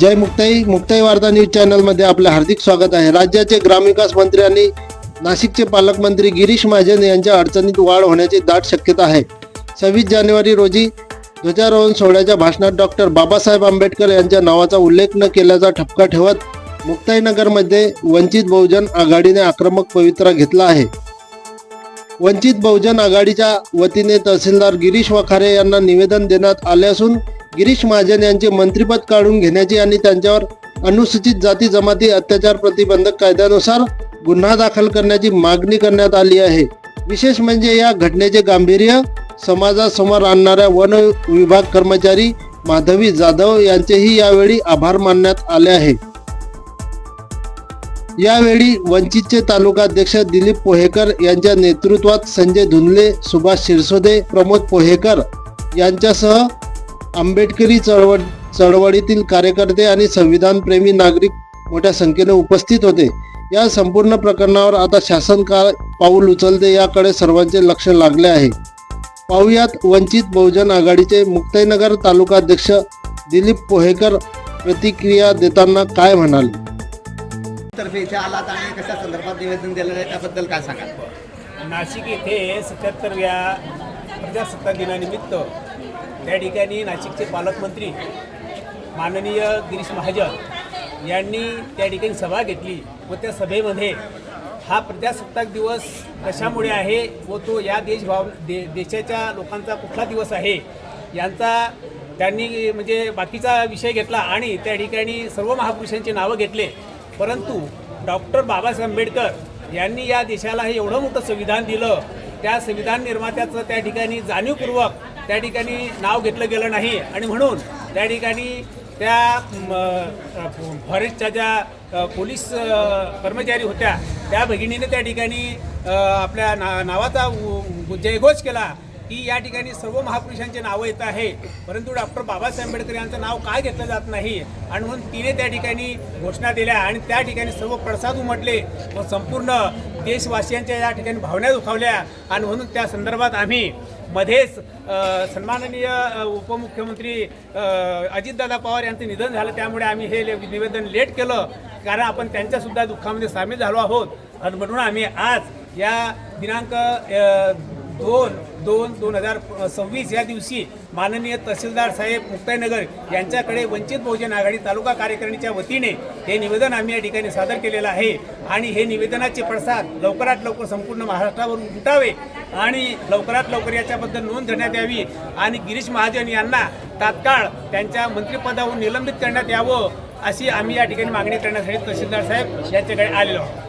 जय मुक्ताई. मुक्ताई वार्ता न्यूज चॅनलमध्ये आपलं हार्दिक स्वागत आहे. राज्याचे ग्रामविकास मंत्री आणि नाशिकचे पालकमंत्री गिरीश महाजन यांच्या अडचणीत वाढ होण्याची दाट शक्यता आहे. सव्वीस जानेवारी रोजी ध्वजारोहण सोहळ्याच्या भाषणात डॉक्टर बाबासाहेब आंबेडकर यांच्या नावाचा उल्लेख न केल्याचा ठपका ठेवत मुक्ताईनगरमध्ये वंचित बहुजन आघाडीने आक्रमक पवित्रा घेतला आहे. वंचित बहुजन आघाडीच्या वतीने तहसीलदार गिरीश वखारे यांना निवेदन देण्यात आले असून गिरीश महाजन यांचे मंत्रिपद काढून घेण्याची आणि त्यांच्यावर अनुसूचित जाती जमाती अत्याचार प्रतिबंधक कायद्यानुसार गुन्हा दाखल करण्याची मागणी करण्यात आली आहे. विशेष म्हणजे या घटनेचे गांभीर्य समाजासमोर आणणाऱ्या वन विभाग कर्मचारी माधवी जाधव यांचेही यावेळी आभार मानण्यात आले आहे. यावेळी वंचितचे तालुकाध्यक्ष दिलीप पोहेकर यांच्या नेतृत्वात संजय धुंदले सुभाष शिरसोदे प्रमोद पोहेकर यांच्यासह आंबेडकरी चळवळ चळवळीतील कार्यकर्ते आणि संविधानप्रेमी नागरिक मोठ्या संख्येने उपस्थित होते. या संपूर्ण प्रकरणावर आता शासन काय पाऊल उचलते याकडे सर्वांचे लक्ष लागले आहे. पाहुयात वंचित बहुजन आघाडीचे मुक्ताईनगर तालुकाध्यक्ष दिलीप पोहेकर प्रतिक्रिया देताना काय म्हणाले? तर्फे इथे आलात आणि कशा संदर्भात निवेदन आहे त्याबद्दल काय सांगाल? नाशिक येथे सत्याहत्तरव्या प्रजासत्ताक दिनानिमित्त त्या ठिकाणी नाशिकचे पालकमंत्री माननीय गिरीश महाजन यांनी त्या ठिकाणी सभा घेतली व त्या सभेमध्ये हा प्रजासत्ताक दिवस कशामुळे आहे व तो या देशभाव दे देशाच्या लोकांचा कुठला दिवस आहे यांचा त्यांनी म्हणजे बाकीचा विषय घेतला आणि त्या ठिकाणी सर्व महापुरुषांची नावं घेतले. परंतु डॉक्टर बाबासाहेब आंबेडकर यांनी या देशाला हे एवढं मोठं संविधान दिलं त्या संविधान निर्मात्याचं त्या ठिकाणी जाणीवपूर्वक त्या ठिकाणी नाव घेतलं गेलं नाही. आणि म्हणून त्या ठिकाणी त्या फॉरेस्टच्या ज्या पोलीस कर्मचारी होत्या त्या भगिनीने त्या ठिकाणी आपल्या ना नावाचा जयघोष केला. की या ठिकाणी सर्व महापुरुषांचे नावं येत आहे. परंतु डॉक्टर बाबासाहेब आंबेडकर यांचं नाव काय घेतलं जात नाही? आणि म्हणून तिने त्या ठिकाणी घोषणा दिल्या आणि त्या ठिकाणी सर्व प्रसाद उमटले. व संपूर्ण देशवासियांच्या या ठिकाणी भावना दुखावल्या. आणि म्हणून त्या संदर्भात आम्ही मध्येच सन्माननीय उपमुख्यमंत्री अजितदादा पवार यांचं निधन झालं. त्यामुळे आम्ही हे ले- निवेदन लेट केलं. कारण आपण त्यांच्यासुद्धा दुःखामध्ये सामील झालो आहोत. आणि म्हणून आम्ही आज या दिनांक दोन दोन दोन हजार सव्वीस या दिवशी माननीय तहसीलदार साहेब मुक्ताईनगर यांच्याकडे वंचित बहुजन आघाडी तालुका कार्यकारिणीच्या वतीने हे निवेदन आम्ही या ठिकाणी सादर केलेलं आहे. आणि हे निवेदनाचे प्रसाद लवकरात लवकर संपूर्ण महाराष्ट्रावर उमटावे आणि लवकरात लवकर याच्याबद्दल नोंद घेण्यात यावी. आणि गिरीश महाजन यांना तात्काळ त्यांच्या मंत्रिपदावरून निलंबित करण्यात यावं अशी आम्ही या ठिकाणी मागणी करण्यासाठी तहसीलदार साहेब यांच्याकडे आलेलो आहोत.